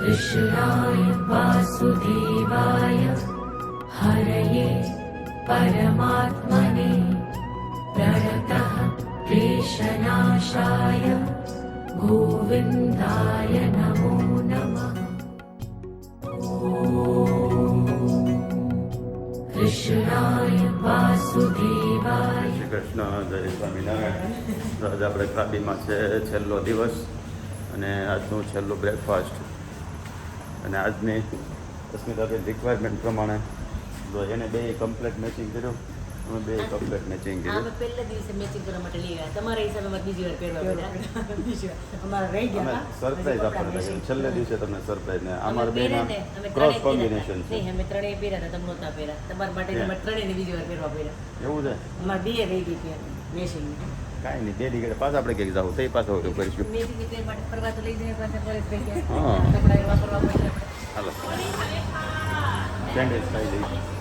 कृष्णाय वासुदेवाय हरये परमात्मने प्रणतः क्लेशनाशाय गोविन्दाय नमो नमः कृष्णाय वासुदेवाय શ્રી કૃષ્ણ જય સ્વામિનારાયણ તો આજે આપણે ખાડીમાં છે છેલ્લો દિવસ અને આજનું છેલ્લું બ્રેકફાસ્ટ અને આજની અસ્મિતાબેન રિક્વાયરમેન્ટ પ્રમાણે જો એને બે કમ્પ્લેટ મેચિંગ કર્યું અમે બે કમ્પ્લેટ મેચિંગ કર્યું. અમે પહેલા દિવસે મેચિંગ કરવા માટે લઈ ગયા તમારા હિસાબે મારે બીજી વાર પહેરવા પડ્યા. અમારે રહી અમે સરપ્રાઈઝ આપણને લાગ્યું. છેલ્લે દિવસે તમને સરપ્રાઈઝ ને. અમારા અમે પહેર્યા ને, બેના ક્રોસ ત્રણેય કોમ્બિનેશન છે. નહીં અમે ત્રણેય પહેર્યા હતા. તમને નહોતા પહેર્યા. તમારા માટે અમે ત્રણેયને બીજી વાર પહેરવા પડ્યા. એવું છે? અમારે બે રહી ગઈ મેશિંગ કાંઈ નહીં બે દીકરા પાછા આપણે ક્યાંક જવું તે પાછા કરીશું. ફરવા તો લઈ જાય પાછા રહી હા. એવા હાલો. સેન્ડવિચ ખાઈ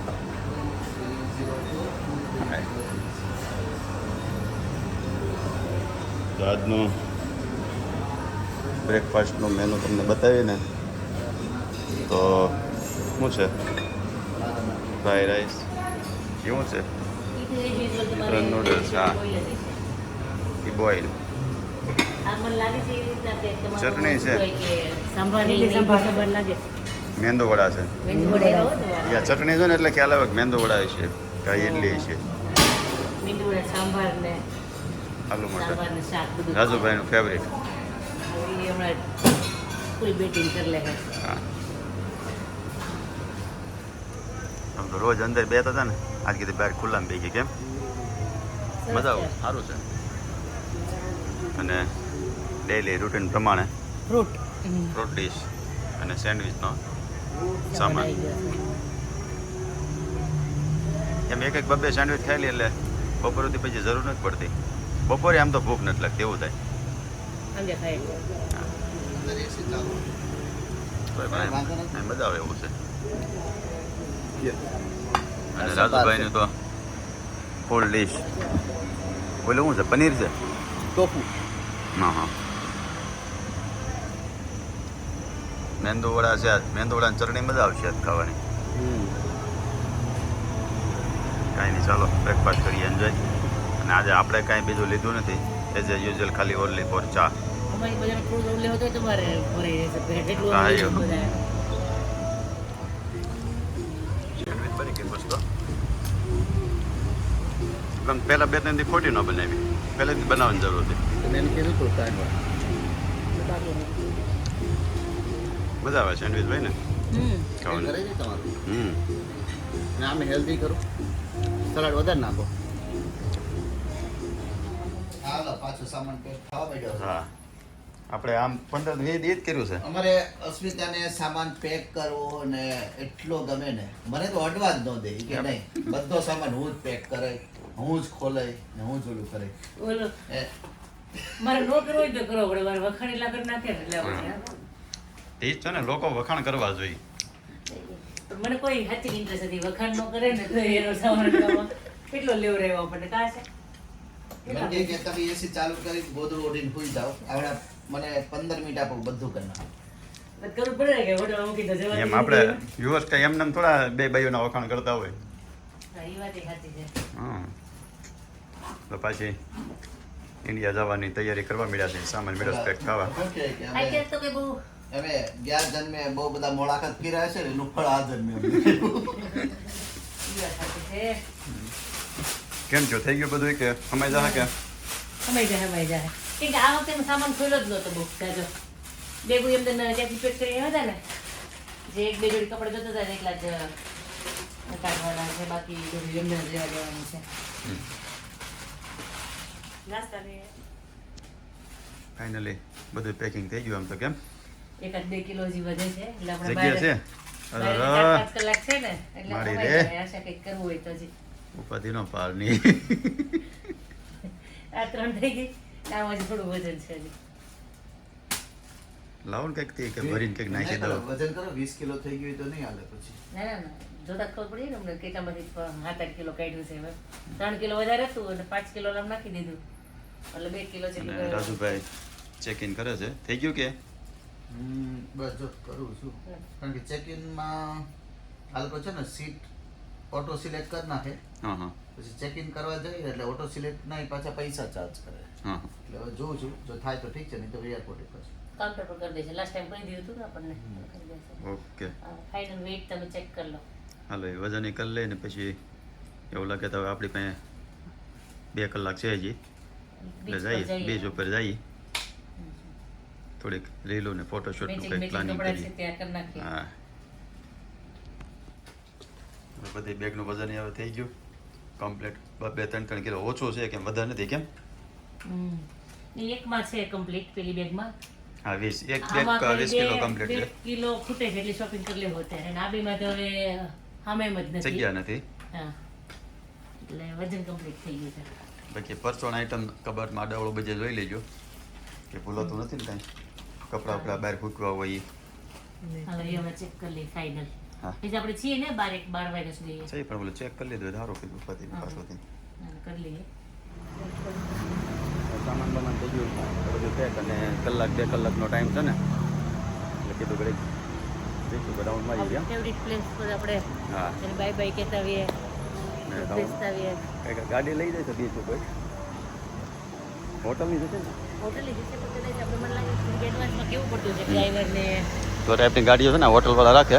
તો આજનું બ્રેકફાસ્ટનું મેનુ તમને બતાવીએ ને તો શું છે? ફ્રાઈ રાઈસ કેવું છે? ચિકન નૂડલ્સ હા. એ બોઇલ ચટણી છે. મેંદો વડા છે. યા ચટણી છે ને એટલે ખ્યાલ આવે મેંદો વડા છે કાંઈ ઇડલી છે સાંભાર ને આલુ મટર રાજુભાઈનું ફેવરિટ આમ તો રોજ અંદર બેતા હતા ને આજ કીધું બહાર ખુલ્લામાં બેસી કેમ? મજા આવે સારું છે. અને ડેઈલી રૂટીન પ્રમાણે ફ્રૂટ ફ્રૂટ ડીશ અને સેન્ડવિચનો સામાન. એમ એક એક બબે સેન્ડવિચ ખાઈ લે એટલે બપોર સુધી પછી જરૂર નથી પડતી. બપોરે આમ તો ભૂખ નથી લાગતી એવું થાય. મજા આવે એવું છે. અને રાજુભાઈનું તો ફૂલ ડીશ બોલે શું છે પનીર છે? ટોફુ. હા હા. મેંદુ વડા છે આજ. મેંદુ વડાની ચટણી મજા આવશે આજ ખાવાની. કાંઈ નહીં ચાલો બ્રેકફાસ્ટ કરીએ એન્જોય અને આજે આપણે કાંઈ બીજું લીધું નથી. એઝ એ યુઝ્યુઅલ ખાલી ઓનલી ફોર ચા પહેલાં બે ત્રણ દી ખોટી ન બનાવી. પહેલેથી બનાવવાની જરૂર હતી. મજા આવે સેન્ડવિચ ભાઈ ને? ખાવાની. હમ. અને હેલ્ધી કરો. સલાડ વધારે નાખો. માંડ્યો હા. આપણે આમ પંદર વીસ દી જ કર્યું છે. અમારે અસ્મિતાને સામાન પેક કરવો ને એટલો ગમે ને. મને તો અડવા જ ન દે કે નહીં બધો સામાન હું જ પેક કરે હું જ ખોલે ને હું જ ઓલું કરે ઓલો મારે નો કરવો હોય તો કરવો પડે મારે વખાણ એટલા કરી નાખે એટલે એ જ છે ને લોકો વખાણ કરવા જોઈએ. મને કોઈ સાચી ઇન્ટરેસ્ટ નથી વખાણ નો કરે ને તો એનો સામાન કેટલો લેવ રહેવા આપણને કા છે? મને કહે કે તમે એસી ચાલુ કરી ગોદડું ઓઢીને ભૂલી જાઓ. આવડા મને પંદર મિનિટ આપો બધું કરી એમ આપણે વ્યુઅર્સ કઈ એમ થોડા બે ભાઈઓના વખાણ કરતા હોય. તો પાછી ઇન્ડિયા જવાની તૈયારી કરવા મળ્યા છે. સામાન મેળસ પેક કહે અમે ગયા જન્મે બહુ બધા મુલાકાત કર્યા છે ને એનું ફળ આ જન્મે અમને. એ વાત સાચી છે કેમ છો? થઈ ગયું બધું કે? સમય જાય કે? સમય જાય સમય જાય કેમ કે આ વખતે સામાન ખોલ્યો જ નહોતો બહુ જાજો. બેગુ એમ તો ત્યાંથી પેક કરી આવ્યા હતા ને જે એક બે જોડી કપડા જોતા હતા ને એટલા જ કાઢવાના છે બાકી જોડી એમને જ લેવા દેવાનું છે. ફાઇનલી બધું પેકિંગ થઈ ગયું આમ તો કેમ? એકાદ બે કિલો હજી વધે છે એટલે આપણે જગ્યા છે? કલાક છે ને એટલે મારી રે. આશા કંઈક કરવું હોય તો હજી ઉપાધિનો પાર નહીં. આ ત્રણ થઈ ગઈ. આ હજી થોડું વજન છે લાવો ને કંઈક તે કે ભરીને કંઈક નાખી દો. વજન કરો વીસ કિલો થઈ ગયું તો નહીં હાલે પછી. ના ના જોતા ખબર પડી ને અમને કેટલામાંથી સાત આઠ કિલો કાઢ્યું છે હવે. ત્રણ કિલો વધારે હતું અને પાંચ કિલો આમ નાખી દીધું. એટલે બે કિલો છે જેટલું રાજુભાઈ ચેક ઇન કરે છે. થઈ ગયું કે? બસ જો કરું છું. કારણ કે ચેક ઇનમાં આ લોકો છે ને સીટ ઓટો સિલેક્ટ કરી નાખે. હા હા. પછી ચેક ઇન કરવા જઈએ એટલે ઓટો સિલેક્ટ નહીં પાછા પૈસા ચાર્જ કરે. હા હા. એટલે હવે જોઉં છું જો થાય તો ઠીક છે નહીં તો એરપોર્ટ પછી. કાઉન્ટર પર કરી દેશે લાસ્ટ ટાઈમ કરી દીધું હતું ને આપણને? ઓકે. ફાઇનલ વેઇટ તમે ચેક કરી લો. હાલો એ વજન એ કરી ને પછી એવું લાગે તો હવે આપણી પાસે બે કલાક છે હજી. એટલે જઈએ બીચ ઉપર જઈએ. થોડીક રીલો ને ફોટોશૂટનું કંઈક પ્લાનિંગ કરીએ. હા. બધી બેગનું વજન હવે થઈ ગયું. કમ્પ્લીટ બે ત્રણ ત્રણ કિલો ઓછો છે કેમ વધારે નથી કેમ? એકમાં છે કમ્પ્લીટ પેલી બેગમાં હા વીસ. એક બેગ વીસ કિલો કમ્પ્લીટ છે. કિલો ખૂટે છે એટલે શોપિંગ કરી લેવો અત્યારે અને આ બેમાં તો હવે હામે એમ જ નથી. જગ્યા નથી. હા. એટલે વજન કમ્પ્લીટ થઈ ગયું છે. બાકી પરચોણ આઈટમ કબાટમાં આડાવડું બધે જોઈ લેજો. કે ભૂલાતું નથી ને કાંઈ. કપડાં વપડા બહાર ફૂકવા હોય. હવે એ હવે ચેક કરી લઈએ ફાઇનલ હા. આપણે છીએ ને બાર એક બાર વાગ્યા સુધી સહી પણ બોલો ચેક કરી લેજો ધારો કીધું. પાછોથી હા, કરી લઈએ. સામાન બામાન થઈ ગયું બધું પેક અને કલાક બે કલાકનો ટાઈમ છે ને. એટલે કીધું ઘડીક જઈશું ગ્રાઉન્ડમાં જઈએ ફેવરિટ પ્લેસ પર આપણે હા. બાય બાય કહેતા આવીએ બેસતા આવીએ કંઈક ગાડી લઈ જાય છે બીચ ઉપર હોટલની જશે ને? હોટલ લીધી છે પણ કદાચ આપણે મને લાગે છે એડવાન્સમાં કેવું પડતું છે ડ્રાઈવરને તો ટાઈપની ગાડીઓ છે ને હોટલવાળા રાખે.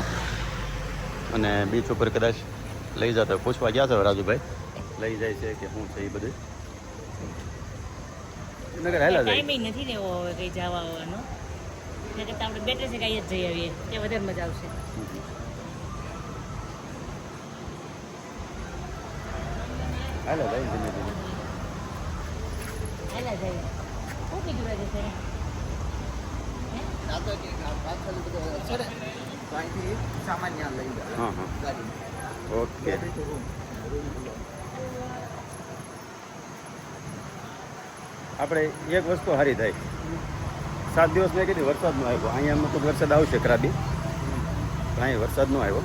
અને બીચ ઉપર કદાચ લઈ જતા પૂછવા ગયા હતા રાજુભાઈ. લઈ જાય છે કે શું છે એ બધું. નગર હાલા જાય. ટાઈમિંગ નથી ને એવો હવે કંઈ જવા આવવાનો. એટલે કરતાં આપણે બેટર છે કાંઈ જ જઈ આવીએ. ત્યાં વધારે મજા આવશે. હાલા જાય ધીમે ધીમે. હાલા જઈએ શું કીધું રાજે છે આ તો કે પાછળ બધો છે ને તો અહીંથી સામાન ત્યાં લઈ જાય હા હા. ગાડી. ઓકે. આપણે એક વસ્તુ સારી થાય. સાત દિવસ મેં કીધી વરસાદ નો આવ્યો. અહીંયા મતલબ વરસાદ આવશે કરાબી પણ અહીંયા વરસાદ નો આવ્યો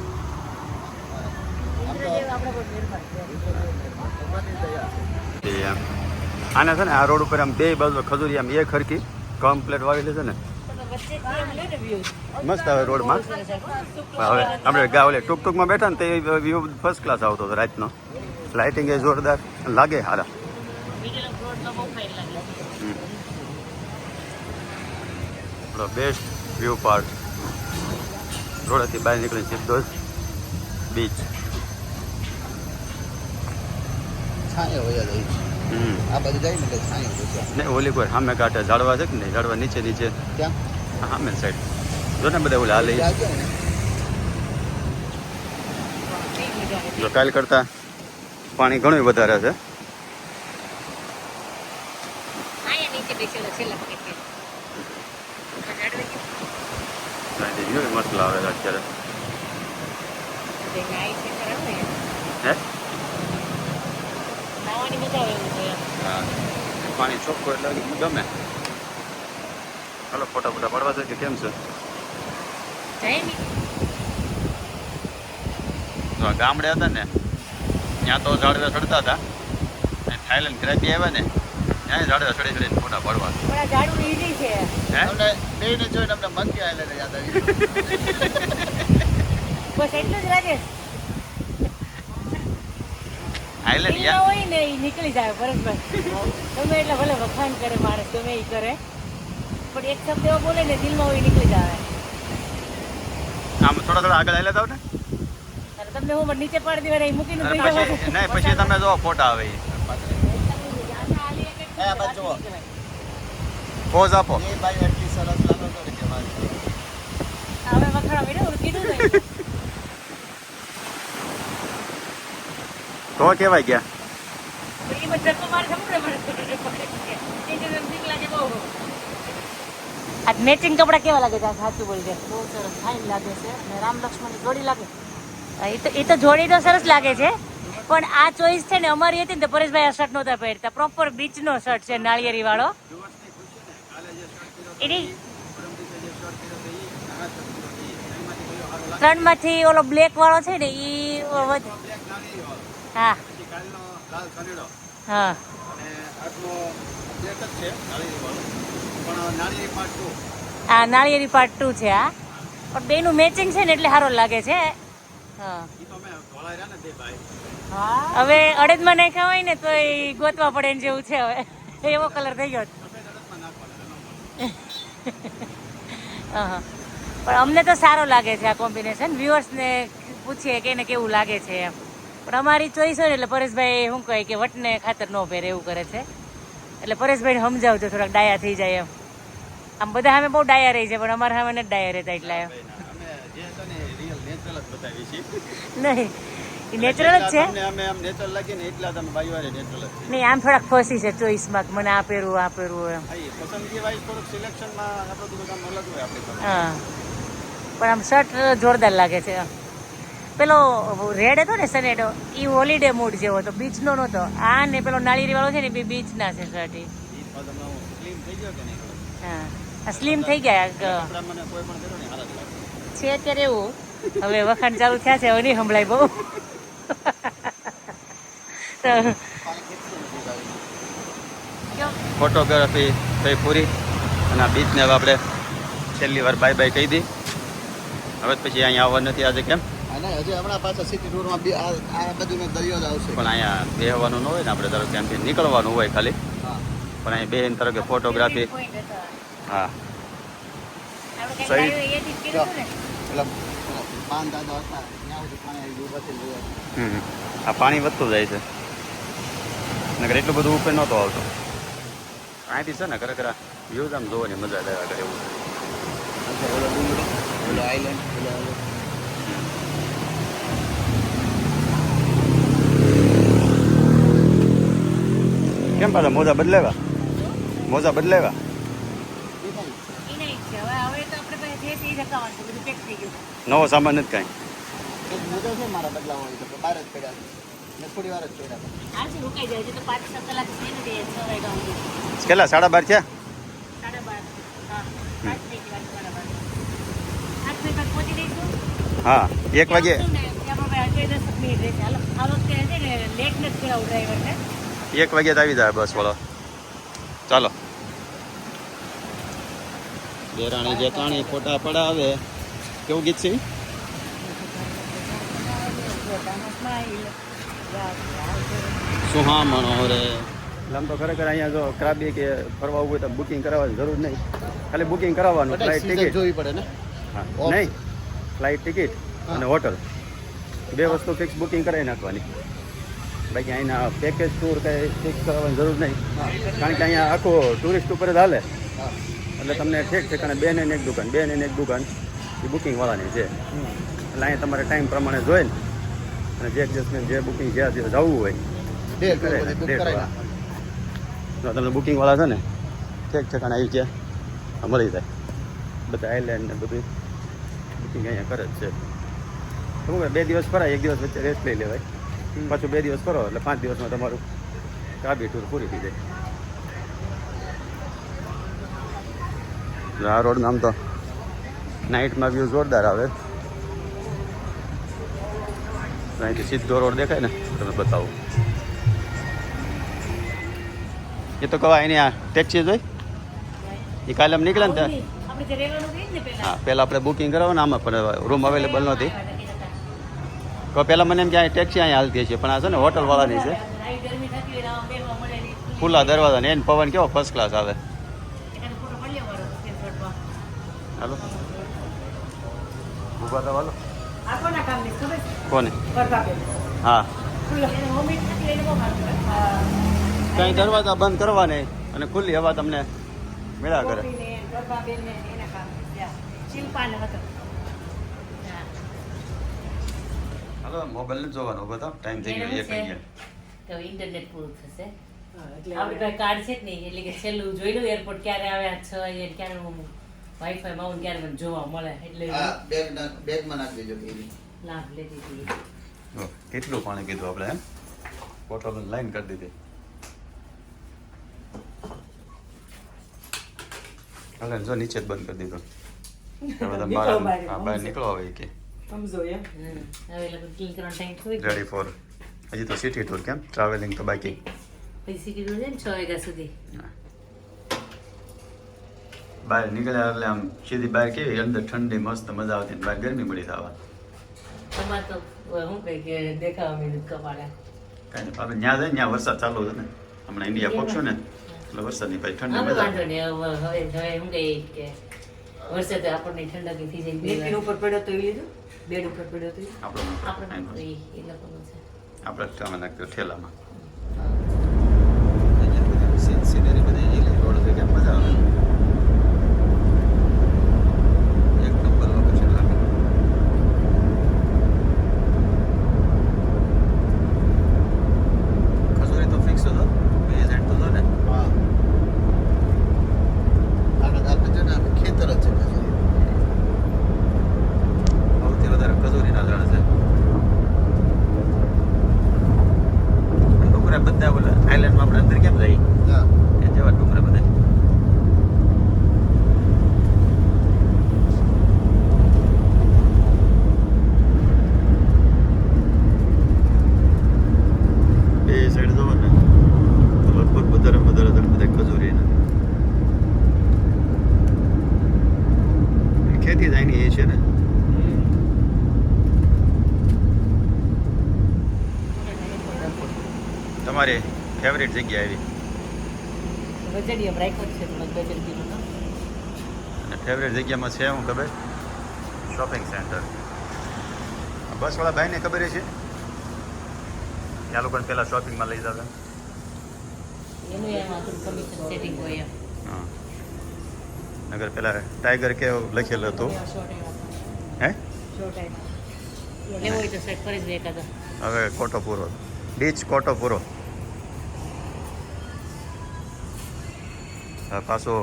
આના છે ને આ રોડ ઉપર આમ બે બાજુ ખજૂરી આમ એક હરકી કમ્પ્લેટ વાવેલી છે ને. વચ્ચે એમ લે ને વ્યૂ મસ્ત આવે રોડમાં હવે આપણે ગા ઓલે ટૂંક ટૂંકમાં બેઠા ને તે વ્યૂ ફર્સ્ટ ક્લાસ આવતો હતો રાતનો. લાઇટિંગ એ જોરદાર લાગે હારા મિડલ ઓફ રોડમાં બહુ ફાઇન લાગે. આપણો બેસ્ટ વ્યૂ પાર્ટ રોડેથી બહાર નીકળીને સીધો જ બીચ છાંયો વયા જાય છે. આ બાજુ જાય ને એટલે છાંયો હોય છે. ને ઓલી કોઈ સામે કાંઠે ઝાડવા છે કે નહીં? ઝાડવા નીચે નીચે. ક્યાં મેન સાઈડ જો ને બધા ઓલા ને જો કાલ કરતા પાણી ઘણું વધારે છે મસ્ત લાવે અત્યારે હે હા પાણી ચોખ્ખું એટલે ગમે હાલો ફોટા ફોટા પાડવા છે કે કેમ છે? તો ગામડે હતા ને ત્યાં તો ઝાડવા ચડતા હતા. અને થાઈલેન્ડ ગ્રેપી આવ્યા ને ત્યાં ઝાડવા ચડી ચડીને ફોટા પાડવા. પણ ઈઝી છે. હે? અમને જોઈને અમને મંકી આઈલેન્ડ યાદ આવી બસ એટલું જ આઈલેન્ડ દિલમાં હોય ને નીકળી જાય ભરતભાઈ તમે એટલે ભલે વખાણ કરે માણસ ગમે એ કરે. પણ એક શબ્દ એવો બોલે ને દિલમાં હોય નીકળી જાય આમ થોડા થોડા આગળ આવેલા થાવ ને? તમને હું મને નીચે પાડી દેવાના એ મૂકીને નહીં પછી તમે જો ફોટા આવે. પોઝ આપો. હવે વખાણા મેળે ઓલું કીધું ને તો કેવાય ગયા? આ મેચિંગ કપડા કેવા લાગે છે? આ સાચું બોલજે. બહુ સરસ. ફાઇન લાગે છે અને રામ લક્ષ્મણની જોડી લાગે. એ તો એ તો જોડી તો સરસ લાગે છે. પણ આ ચોઈસ છે ને અમારી હતી ને તો પરેશભાઈ આ શર્ટ નહોતા પહેરતા. પ્રોપર બીચનો શર્ટ છે, નાળિયેરી વાળો. એની ત્રણમાંથી ઓલો બ્લેક વાળો છે ને એ હા. હા. આ નાળિયેરી પાર્ટ ટુ છે આ. પણ બેનું મેચિંગ છે ને એટલે સારો લાગે છે. હા. હવે અડદમાં નાખ્યા હોય ને તો એ ગોતવા પડે ને જેવું છે હવે. એવો કલર થઈ ગયો. પણ અમને તો સારો લાગે છે આ કોમ્બિનેશન વ્યુઅર્સને પૂછીએ કે એને કેવું લાગે છે એમ. પણ અમારી ચોઈસ હોય ને એટલે પરેશભાઈ શું કહે કે વટને ખાતર ન પહેરે એવું કરે છે. એટલે પરેશભાઈને સમજાવજો થોડાક ડાયા થઈ જાય એમ. આમ બધા સામે બહુ ડાયા રહી છે પણ અમારા સામે નથી ડાયા રહેતા એટલા એમ. નહીં નેચરલ જ છે. નહીં આમ થોડાક ફસી છે ચોઈસમાં મને આ પહેરવું આ પહેરવું એમ. હા, પણ આમ શર્ટ જોરદાર લાગે છે પેલો રેડ હતો ને સનેડો એ હોલિડે મૂડ જેવો હતો બીચનો નહોતો. આ ને પેલો નાળીરી વાળો છે ને, એ બીચના છે શર્ટ હું. સ્લિમ થઈ ગયા છે અત્યારે એવું. હવે વખાણ ચાલુ થયા છે, હવે નહીં સંભળાય બહુ? ફોટોગ્રાફી થઈ પૂરી. અને આ બીચને હવે આપણે છેલ્લી વાર બાય બાય કહી દી. હવે પછી અહીંયા આવવા નથી આજે કેમ? અને હજી હમણાં પાછા સિટી ટૂરમાં બી આ આ બાજુનો દરિયો જ આવશે. પણ અહીંયા બેહવાનું ન હોય ને આપણે ધારો કે નીકળવાનું હોય ખાલી. હા. પણ અહીં બેન ધારો કે ફોટોગ્રાફી હા. સહી. પેલા પાન દાદા હતા ત્યાં સુધી પાણી આવી. આ પાણી વધતું જાય છે. નકર એટલું બધું ઉપર નહોતો આવતો. અહીંથી છે ને ખરેખર વ્યૂઝ આમ જોવાની મજા લેવા કરે એવું. છે. આઈલેન્ડ ઓલો ઓલો કેમ પાછા મોજા બદલાવ્યા મોજા બદલાવ્યા ઈ નહીં છે. હવે હવે તો આપણે પાસે જે છે ઈ રકાવાનું છે. બધું પેક થઈ ગયું નવો સામાન નથી કાંઈ એક મોજો છે મારા બદલાવ હોય તો બહાર જ પડ્યા છે મેં થોડી વાર જ પડ્યા હતા આજે રોકાઈ જાય છે તો પાછા મોજા કલાક છે ને નવો સામાન વાગ્યા સુધી કેટલા, સાડા બાર છે હા, એક વાગે. આ વખતે લેટ નથી કરાવું ડ્રાઈવરને એક વાગે તો આવી જાય બસ વાળો ચાલો. દેરાણી જેઠાણી ફોટા પડાવે કેવું ગીત છે? સુહામણો રે આમ તો ખરેખર અહીંયા જો ક્રાબી કે ફરવા હોય તો બુકિંગ કરાવવાની જરૂર નહીં. ખાલી બુકિંગ કરાવવાનું ફ્લાઇટ ટિકિટ જોવી પડે ને? હા નહીં. ફ્લાઇટ ટિકિટ અને હોટલ બે વસ્તુ ફિક્સ બુકિંગ કરાવી નાખવાની. બાકી અહીંના પેકેજ ટૂર કંઈ ફિક્સ કરવાની જરૂર નહીં. કારણ કે અહીંયા આખો ટુરિસ્ટ ઉપર જ હાલે. એટલે તમને ઠીક છે કારણ બે ને એક દુકાન બે ને એક દુકાન. એ બુકિંગવાળાની છે. એટલે અહીંયા તમારે ટાઈમ પ્રમાણે જોઈને અને જે એડજસ્ટમેન્ટ જે બુકિંગ જ્યાં સુધી જવું હોય ડેટ કરે બધી તમને ડેટ કરાવી. વાળા. નાખવાની. જો તમે બુકિંગ વાળા છે ને ઠીક છે આવી ગયા. મળી જાય. બધા આઈલેન્ડ ને બધું બુકિંગ અહીંયા કરે જ છે. શું બે દિવસ ફરાય એક દિવસ વચ્ચે રેસ્ટ લઈ લેવાય. પાછું બે દિવસ કરો એટલે પાંચ દિવસમાં તમારું કાબી ટૂર પૂરી થઈ જાય. આ રોડ આમ તો નાઇટમાં વ્યૂ જોરદાર આવે. અહીંથી સીધો રોડ દેખાય ને તમે બતાવો. એ તો કહેવાય એની આ ટેક્સી જોઈ? એ કાલે આમ નીકળે ને ત્યાં? હા પહેલાં આપણે બુકિંગ કરાવો ને આમાં પણ રૂમ અવેલેબલ નહોતી. તો પહેલાં મને એમ કે ટેક્સી અહીંયા હાલતી છે પણ આ છે ને હોટલવાળાની છે. ખુલ્લા દરવાજા ને એને પવન કેવો ફર્સ્ટ ક્લાસ આવે. હાલો ઊભા તો હાલો કોના હા. કાંઈ દરવાજા બંધ કરવાને અને ખુલ્લી હવા તમને મેળા કરે ગોપીને, ગરબાબેનને એના કામ છે. ત્યાં. શિલ્પાને હતો. હા. હાલો મોબાઈલ નથી જોવાનો બધા ટાઈમ થઈ ગયો એક અહીંયા તો ઇન્ટરનેટ પૂરું થશે. હા, એટલે આપણી પાસે કાર્ડ છે જ નહીં એટલે કે છેલ્લું જોઈ લઉં એરપોર્ટ ક્યારે આવે આ છ વાગે ક્યારે હું વાઈફાઈ માં ક્યારે મને જોવા મળે એટલે બેગ બેગમાં નાખી દેજો કે લાભ લેતી હતી કેટલું પાણી કીધું આપણે એમ? બોટલ લાઈન કરી દીધી. હાલે જો નીચે જ બંધ કરી દીધો. નીકળો બહાર. નીકળો હવે કે. રેડી ફોર હજી તો સિટી ટૂર કેમ? ટ્રાવેલિંગ તો બાકી. પછી સીટી રોડ છે ને છ વાગ્યા સુધી. હા. બહાર નીકળ્યા એટલે આમ સીધી બહાર કેવી? અંદર ઠંડી મસ્ત મજા આવતી ને બહાર ગરમી મળી થવા. તમારે તો શું કઈ કે દેખાવા મેં કપાળે? કાંઈ નહીં આપણે ત્યાં જાય ત્યાં વરસાદ ચાલુ છે ને. હમણાં ઇન્ડિયા પહોંચશો ને એટલે વરસાદની પછી ઠંડી મજા આવે. હવે હવે હું શું કહે કે વરસાદ આપણને ઠંડક થઈ જાય ઉપર પડ્યો તો એ લીધું? બેડ ઉપર પડ્યો હતો? આપણો એ લોકોનું છે. આપણા સામે નાખ્યો ઠેલામાં હા. સિનરી બધી રોડ ભેગા મજા આવે એક નંબર લોકેશન લાગે ખજૂરી તો ફિક્સ હતો બે સાઈડ તો હતો ને હા આગળ આપણે છે ને આપણે ખેતર જ છે પાછું. સૌથી વધારે ખજૂરીના ઝાડ છે ડુંગરા બધા બોલે આઈલેન્ડમાં આપણે અંદર કેમ જઈએ હા. એ જેવા ડુંગરા બધા બે સાઈડ જોવો ને તો લગભગ વધારે વધારે તમે બધા ખજૂરીના ખેતી થાય ને એ છે ને તમારી ફેવરિટ જગ્યા આવી. અને ફેવરેટ જગ્યામાં છે હું ખબર? શોપિંગ સેન્ટર બસવાળા ભાઈને ખબર છે ત્યાં લોકોને પહેલાં શોપિંગમાં લઈ જતા. નગર પહેલાં ટાઈગર કે લખેલું હતું. હે? હવે કોટો પૂરો બીચ કોટો પૂરો પાછો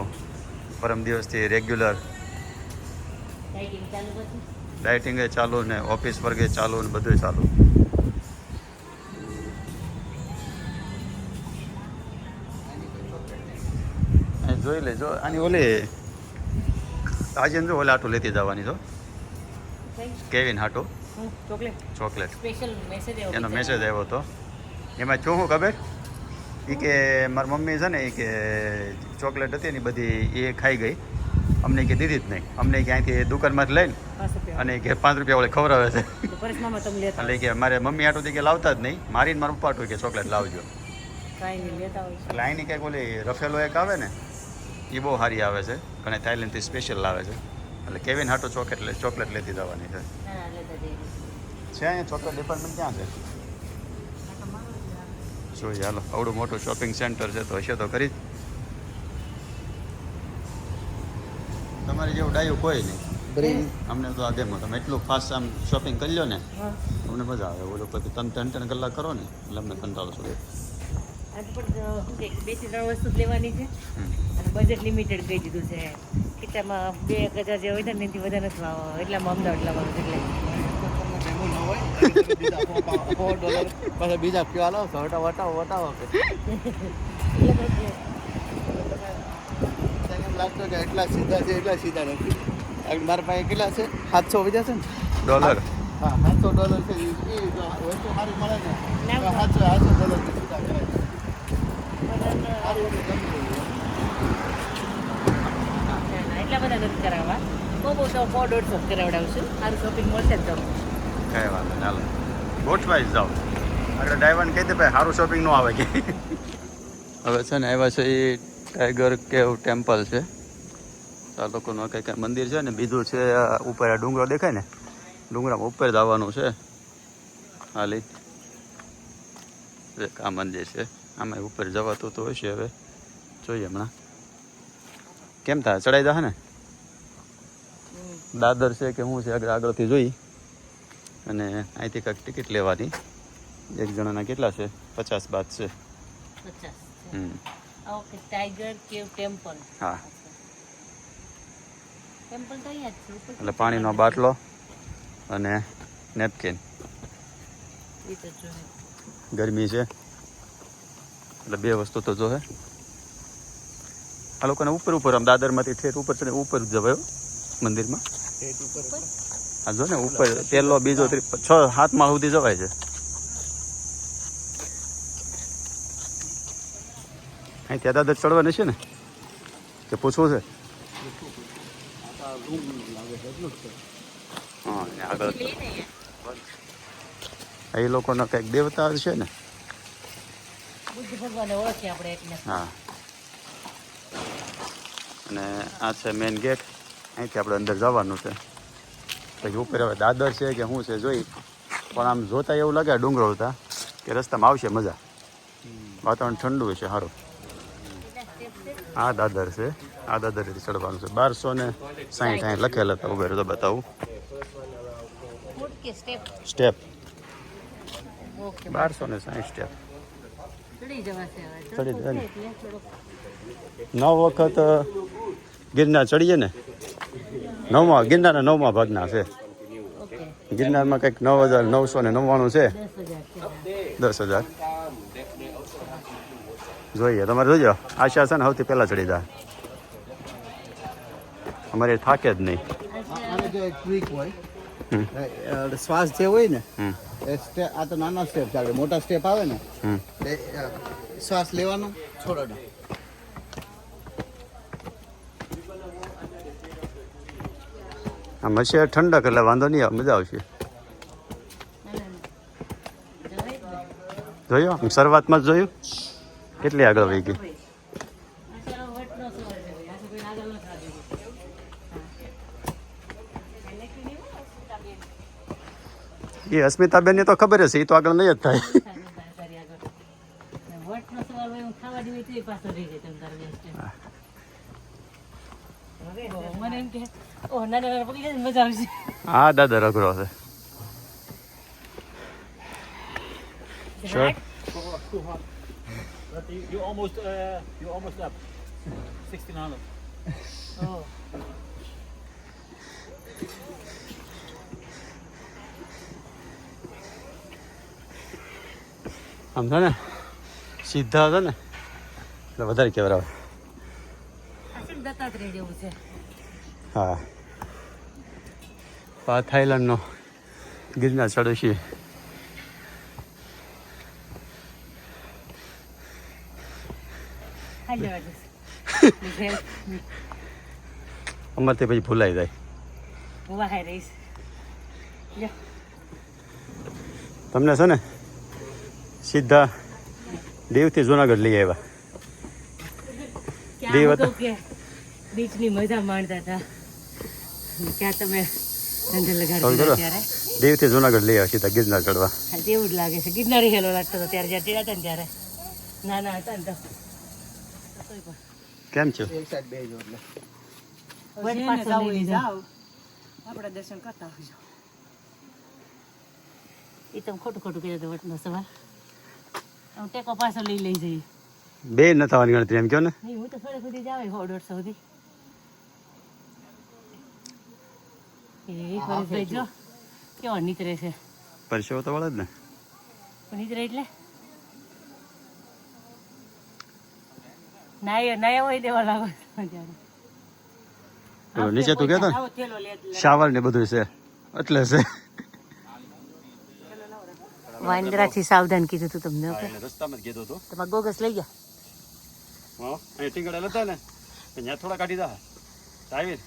પરમ દિવસથી રેગ્યુલર ડાયટિંગે ચાલુ ને ઓફિસ વર્ગે ચાલુ ને બધું ચાલુ. જોઈ લેજો આની ઓલી આજે જો ઓલે આટું લેતી જવાની છો કેવિન હાટું. ચોકલેટ? ચોકલેટ સ્પેશિયલ મેસેજ એનો મેસેજ આવ્યો હતો એમાં શું શું ખબર? એ કે મારી મમ્મી છે ને એ કે ચોકલેટ હતી ને બધી એ ખાઈ ગઈ. અમને કે દીધી જ નહીં. અમને કે અહીંથી દુકાનમાંથી લઈને અને કે પાંચ રૂપિયા વડે ખવડાવે છે. એટલે કે મારે મમ્મી આટું કે લાવતા જ નહીં. મારીને મારું પપ્પા આટું કે ચોકલેટ લાવજો. એટલે અહીંની કંઈક ઓલી રફેલો એક આવે ને એ બહુ સારી આવે છે. અને થાઈલેન્ડથી સ્પેશિયલ લાવે છે. એટલે કેવિન હાટો ચોકલેટ ચોકલેટ લેતી જવાની છે. છે અહીંયા ચોકલેટ ડિપાર્ટમેન્ટ ક્યાં છે? જોઈએ હાલો આવડું મોટું શોપિંગ સેન્ટર છે તો હશે તો કરી તમારે તમારી જેવું ડાયું કોઈ નહીં. અમને તો આ ગેમો તમે એટલું ફાસ્ટ આમ શોપિંગ કરી લો ને અમને મજા આવે. ઓલો પછી તમે ત્રણ ત્રણ કલાક કરો ને એટલે અમને કંટાળો શું બેથી ત્રણ વસ્તુ જ લેવાની છે. અને બજેટ લિમિટેડ કહી દીધું છે. કેટલામાં બે એક હજાર જે હોય ને એનાથી વધારે નથી એટલામાં અમદાવાદ લાવવાનું એટલે. પાછા બીજા કયો હાલો છો વટાવો વટાવો વટાવો કે એમ લાગતો કે એટલા સીધા છે એટલા સીધા નથી. મારા પાસે કેટલા છે? સાતસો બીજા છે ને? ડોલર? હા સાતસો ડોલર છે એ વસ્તુ સારી મળે ને સાતસો સાતસો ડોલર સીધા કરાય એટલા બધા નથી કરાવવા. બહુ બહુ તો સો દોઢસો જ કરાવડાવશું સારું શોપિંગ મળશે જ તમને. કઈ વાંધો ચાલો ગોઠવાઈ જાઓ. આગળ ડ્રાઈવરને કહી દે ભાઈ સારું શોપિંગ ન આવે કે. હવે છે ને આવ્યા છે એ ટાઈગર કેવ ટેમ્પલ છે. આ લોકોનું કંઈ કંઈક મંદિર છે ને બીજું છે ઉપર આ ડુંગરો દેખાય ને? ડુંગરામાં ઉપર જ આવવાનું છે. હાલી. આ મંદિર છે. આમાં ઉપર જવાતું તો હશે હવે. જોઈએ હમણાં. કેમ થાય ચડાઈ જા ને? દાદર છે કે હું છે આગળ આગળથી જોઈ. અને અહીંથી કંઈક ટિકિટ લેવાની. એક જણાના કેટલા છે? પચાસ બાદ છે. હમ. Okay tiger cave temple. હા. ટેમ્પલ તો અહીંયા જ છે એટલે પાણીનો બાટલો અને નેપકિન. ગરમી છે. એટલે બે વસ્તુ તો જોહે આ લોકોને ઉપર ઉપર આમ દાદરમાંથી ઠેઠ ઉપર છે ઉપર જવાયો મંદિરમાં. આ જો ને ઉપર પહેલો બીજો છ સાત માળ સુધી જવાય છે. અહીં ત્યાં દાદા ચડવાની છે ને? કે પૂછવું છે? હા આગળ. એ લોકોનો કંઈક દેવતા છે ને? હા. અને આ છે મેઇન ગેટ અહીંથી આપણે અંદર જવાનું છે. પછી ઉપર હવે દાદર છે કે શું છે જોઈ. પણ આમ જોતા એવું લાગે ડુંગરો હતા કે રસ્તામાં આવશે મજા. વાતાવરણ ઠંડુ છે સારું આ દાદર છે. આ દાદર ચડવાનું છે. બારસો ને સાહીઠ અહીં લખેલા હતા ઉભેર તો બતાવું. સ્ટેપ. બારસો ને સાહીઠ સ્ટેપ. ચડી થોડુંક નવ વખત ગિરનાર ચડીએ ને? નવમા ગિરનારના નવમા ભાગના છે. ગિરનારમાં કંઈક નવ હજાર નવસો ને નવ્વાણું છે. દસ હજાર જોઈએ તમારે જોજો આશા છે ને સૌથી પહેલાં ચડી જાય. અમારે થાકે જ નહીં. શ્વાસ જે હોય ને હમ. એ સ્ટેપ આ તો નાના સ્ટેપ ચાલે મોટા સ્ટેપ આવે ને હમ. શ્વાસ લેવાનો છોડવાનો. આમ હશે ઠંડક એટલે વાંધો નહીં આવે, મજા આવશે. જોયું? આમ શરૂઆતમાં જ જોયું? કેટલી આગળ વહી ગઈ? એ અસ્મિતાબેનની તો ખબર હશે એ તો આગળ નહીં જ થાય. મને એમ કે હા દાદા અઘરો છે Sure. But you, you almost uh, you almost up. Sixteen Oh. ઓ આમ છે ને સીધા છે ને એટલે વધારે કેવરાવે દત્તાત્રેય જેવું છે હા. આ થાઈલેન્ડનો ગિરનાર ચડે છે. અમારે તે પછી ભૂલાઈ જાય. તમને છે ને સીધા દેવથી જુનાગઢ લઈ આવ્યા. દેવ હતા. બીચની મજા માણતા હતા. ક્યાં તમે ધંધે લગાડી ત્યારે દેવથી જુનાગઢ લઈ આવ્યા સીધા ગિરનાર ચડવા. તેવું જ લાગે છે. ગિરનારી હેલો લાગતો હતો ત્યારે જ્યાં ગયા હતા ને ત્યારે. નાના હતા ને તો. કેમ છો? એક સાઈડ બે જો એટલે. વળી પાછો લઈ લીધો. આપણે દર્શન કરતા હોઈશું એ તમે ખોટું ખોટું કહેતો હતો વટનો સવાલ. હું ટેકો પાછો લઈ લઈ જઈએ બે ન થવાની ગણતરી એમ કહો ને. નહીં હું તો થોડે સુધી જાવ સો દોઢસો સુધી. એ પરેશભાઈ જો કેવો નીતરે છે? પરસેવો તો વળે જ ને. નીતરે એટલે? નાય નાય હોય દેવા લાગો ત્યારે નીચે તું લે શાવર ને બધું છે. એટલે છે. વાંદરાથી સાવધાન કીધું તું તમને ઓકે? રસ્તામાં જ કીધું હતું તમારા ગોગસ લઈ ગયા? હા અહીં ટીંગડા હતા ને. ત્યાં થોડા કાઢી દા. આવી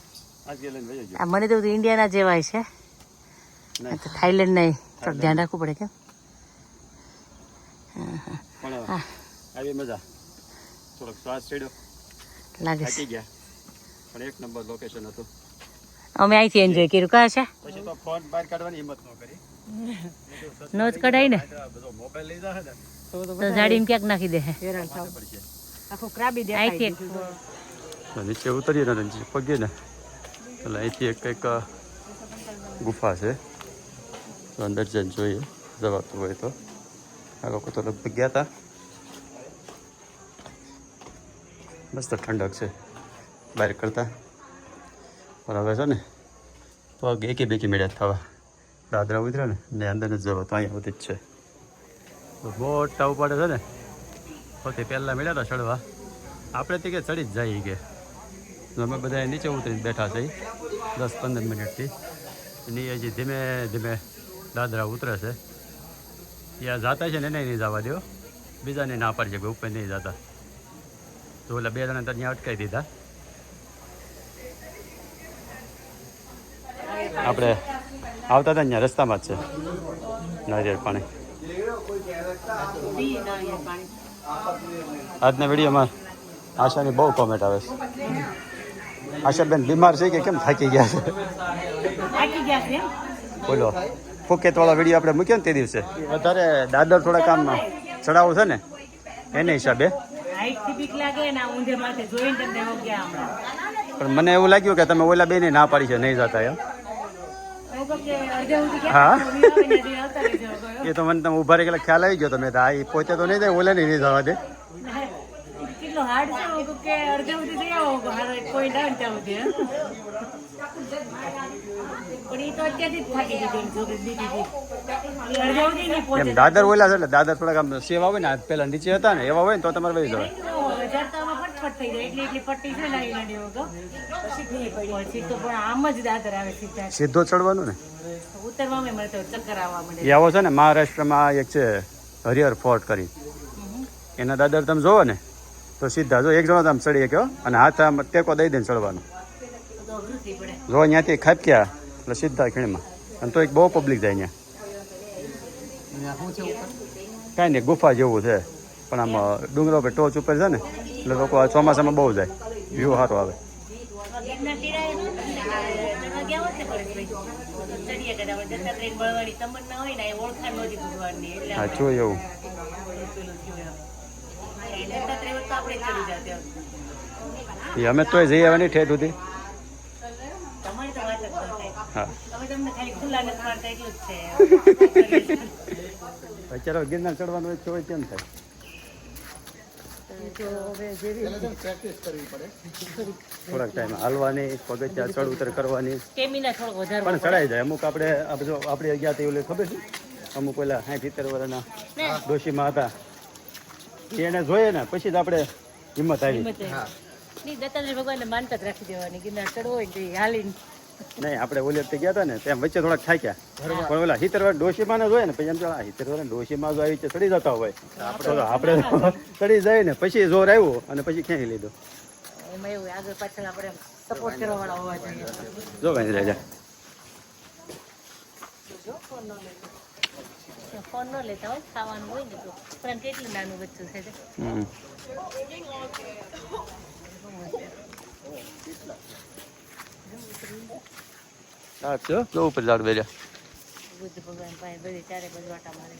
આ મને તો ઇન્ડિયાના જેવાય છે. તો થાઈલેન્ડ નહીં. થોડું ધ્યાન રાખવું પડે કેમ? આવી મજા. થોડોક શ્વાસ ચડ્યો. લાગે છે. ગયા. પણ એક નંબર લોકેશન હતું. અમે અહીંથી એન્જોય કર્યું. કહે છે? પછી તો ફોન બહાર કાઢવાની હિંમત ન કરી. નો જ કઢાય ને. મોબાઈલ લઈ જશે ને. તો જાડીને ક્યાંક નાખી દે હેરાન થાવ. પડશે આખું ક્રાબી અહીંથી એક તો નીચે ઉતરીએ ને નીચે ને. એટલે અહીંથી એક કંઈક ગુફા છે. તો અંદર જઈને જોઈએ. જવાતું હોય તો. આ લોકો તો લગભગ ગયા હતા મસ્ત ઠંડક છે. બહાર કરતા હવે છે ને, પગ એકી બેકી મેળ્યા થવા. દાદરા ઉતર્યા ને ને અંદર જ જવા. તો અહીંયા સુધી જ છે. તો મોટા ઉપાડે છે ને, પોતે પહેલાં મેળ્યા હતા ચડવા. આપણે તે કે ચડી જ જઈએ કે. અમે બધા નીચે ઉતરીને બેઠા છે દસ પંદર મિનિટથી. એની હજી ધીમે ધીમે દાદરા ઉતરે છે ત્યાં જાતા છે ને એને નહીં જવા દો બીજાને ના પાડશે કે ઉપર નહીં જતા. તો ઓલા બે જણા ત્યાં અટકાવી દીધા. આપણે આવતા હતા અહીંયા રસ્તામાં જ છે, નારિયેળ પાણી. આજના વિડીયોમાં આશાની બહુ કોમેન્ટ આવે છે. આશાબેન બીમાર છે કે કેમ થાકી ગયા છે? થાકી ગયા છે? એમ? બોલો ફુકેતવાળો વીડિયો આપણે મૂક્યો ને તે દિવસે? વધારે દાદર થોડા કામમાં ચડાવો છે ને? એને હિસાબે. પણ મને એવું લાગ્યું કે તમે ઓલા બેને ના પાડી છે નહીં જતા એમ. હા. એ તો મને તમે ઊભા રહી ખ્યાલ આવી ગયો તમે પોતે તો નહીં જાય ઓલા નહીં જવા દે. કેટલો હાર્ડ છે હું કે અડધે સુધી જઈ આવો કે મારો એક પોઈન્ટ આવે ને ત્યાં સુધી પણ એ તો અત્યારથી જ થાકી ગઈ છોકરી દીદી હતી. સુધી નહીં પહોંચે. એમ દાદર ઓલા છે એટલે દાદર થોડાક આમ સેવા હોય ને આ પેલા નીચે હતા ને એવા હોય ને તો તમારે વહી જવાય. ચડતામાં ફટફટ થઈ જાય એટલી એટલી પટ્ટી છે નાની નાની એવું કહું. પછી ખીલી પડી પછી તો પણ આમ જ દાદર આવે સીધા. સીધો ચડવાનું ને? ઉતરવામાં તો ચક્કર આવવા મળે. એ આવો છે ને મહારાષ્ટ્રમાં એક છે હરિહર ફોર્ટ કરી. એના દાદર તમે જોવો ને? તો સીધા જો એક જણો આમ ચડી ગયો અને હાથ આમ ટેકો દઈ દઈને ચડવાનું જો અહીંયાથી ખાપક્યા એટલે સીધા ખીણમાં. અને તો એક બહુ પબ્લિક જાય અહીંયા. કાંઈ નહીં, ગુફા જેવું છે. પણ આમ ડુંગરો પર ટોચ ઉપર છે ને, એટલે લોકો આ ચોમાસામાં બહુ જાય. વ્યૂ સારો આવે. ચડીએ હા જો એવું. એ તો અમે તોય જઈ આવવાની ઠેઠ સુધી. તો અત્યારે ગિરનાર ચડવાનું હોય તો કેમ થાય. થોડાક ટાઈમ હાલવાની પગથિયા ચડ ઉતર કરવાની. પણ ચડાઈ જાય. અમુક આપણે આપણે ગયા એવું ખબર છે? અમુક પેલા સાઠ સિત્તેર વર્ષના ડોશીમાં હતા. એને જોઈએ ને પછી જ આપણે હિંમત આવી. નહીં દત્તાત્રેય ભગવાનને માનતા જ રાખી દેવાની ગિરનાર ચડવો હોય ને હાલીને. નહીં આપણે ઓલી વખતે ગયા હતા ને તેમ વચ્ચે થોડાક થાક્યા. પણ ઓલા વર્ષ ડોશીમાં ને જોઈએ ને પછી એમ ચાલે વર્ષ ડોશીમાં જો આવી ચડી જતા હોય. આપણે ચડી જાય ને પછી જોર આવ્યો અને પછી ખેંચી લીધો. એમાં એવું આગળ પાછળ આપણે સપોર્ટ કરવા વાળા હોવા જોઈએ. જો ભાઈ રાજા ફોન ન લેતા હોય ખાવાનું હોય ને તો. પણ કેટલું નાનું બચ્ચું છે સાહેબ જો ઉપર ઝાડ બેર્યા. બુદ્ધ ભગવાન પાસે બધી ચારે બાજુ આટા મારે.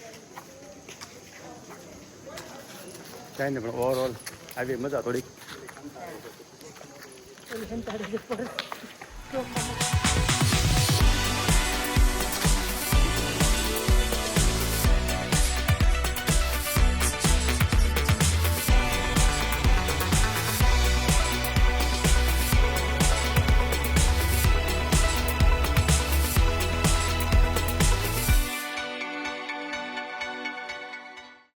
કાંઈ નહીં પણ ઓવરઓલ આવી મજા થોડીક.